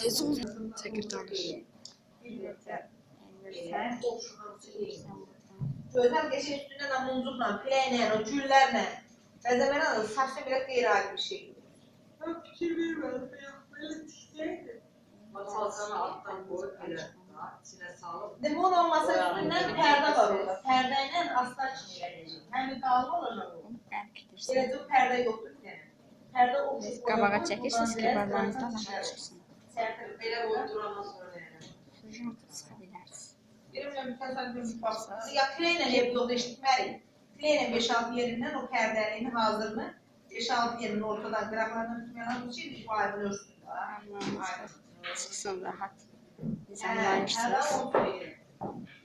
Tez ol. Gözəl qəşəng üstündən də muncuqla, piləklə, o güllərlə bəzəməni alır, saçda belə qeyri-adi bir şey. Ben fikir vermedim. Böyle tikseydi. Masalsana alttan salıp. Demək onun olmasa üstündən pərdə var orada. Pərdə ilə astar kimi gələcək. Həm qalma olacaq. Eləcə pərdə yoxdur bir dənə. Pərdə o Siz qabağa çəkirsiniz ki, barmağınızdan daha çıxsın. Belə oturamaz sonra yani. Sujun artıq sıxa bilərsiniz. Birimlə mütəsəbbir bir baxsınız. Ya piləklə ev yolda eşitməliyik. Piləklə 5-6 yerindən o pərdəliyini hazırını 5-6 yerin ortadan qıraqlardan tutmayan bir şey bu aydın. Barmağınızdan çıxsın rahat. Nizamlayırsınız.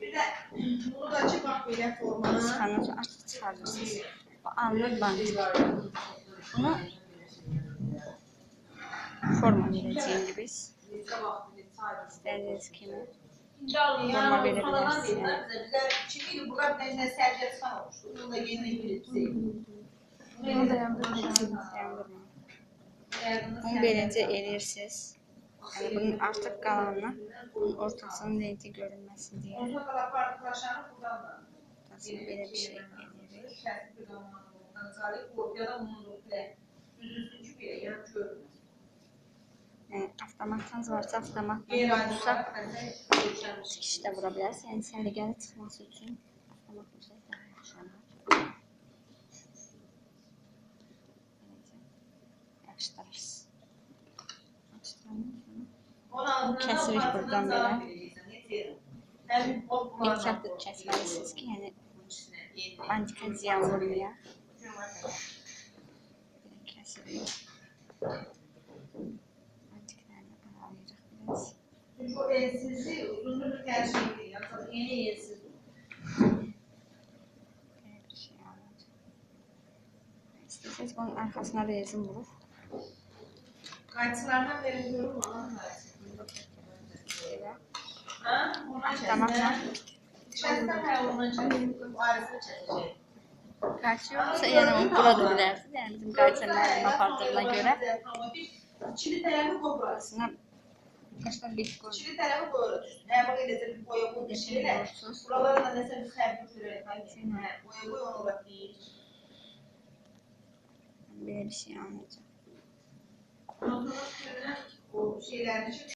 Bir də bunu da açıb bax belə formana. Çıxanı artıq çıxarırsınız. Bu anlıq bant. Bunu forma verəcəyik biz. İstədiyiniz kimi. Forma verebilirsiniz. Bizə bizə çiğili burada bir dənə sərgiyə çıxan olmuşdu. Bunu da yeni bizə. Bunu da. Yandırmayın. Bunu beləcə eləyirsiniz. Yəni bunun artıq qalanını, bunun ortasının partiklaşanı buradan da. Ortasını belə bir şey eləyirik. Kəsib bir zamanı. Qalib ortaya bunu belə düzülsün ki, belə yan görünməsin. Yəni avtomatınız varsa avtomatla Qeyri-adi vursa ölçəmiş. tikiş də vura bilərsiniz. Yəni səliqəli çıxması üçün avtomat vursa daha yaxşı olar. Beləcə Yaxşıdırırsınız. Açdırın. Onun ağzından Kəsirik da buradan belə. çatı kəsməlisiniz ki, yəni bantika ziyan vurmaya. Kəsirik. Aralayırıq biraz. Çünki o ensizliği uzunluğu gerçek değil. Yoksa yeni ensiz. Şey. İstəsəz bunun arxasına rezin vurup Kayıtlardan beri görür mü? Alan kayıtsı. belə Ha? Avtomatla İçerisinden her çekecek. Bu arasını çekecek. Qayçı yoxsa yəni onu bura da bilərsiniz. Yəni bizim müəllim apardığına görə Çili tarafı kobra. Aslında başqa bir qoy. Çili tarafı koyuyoruz. Eğer bak elinde bir boya bu. Qoyursunuz. Buralara da mesela bir sabit sürelim. Boya boya onu bak değil. Belə bir şey sonra o şeylerini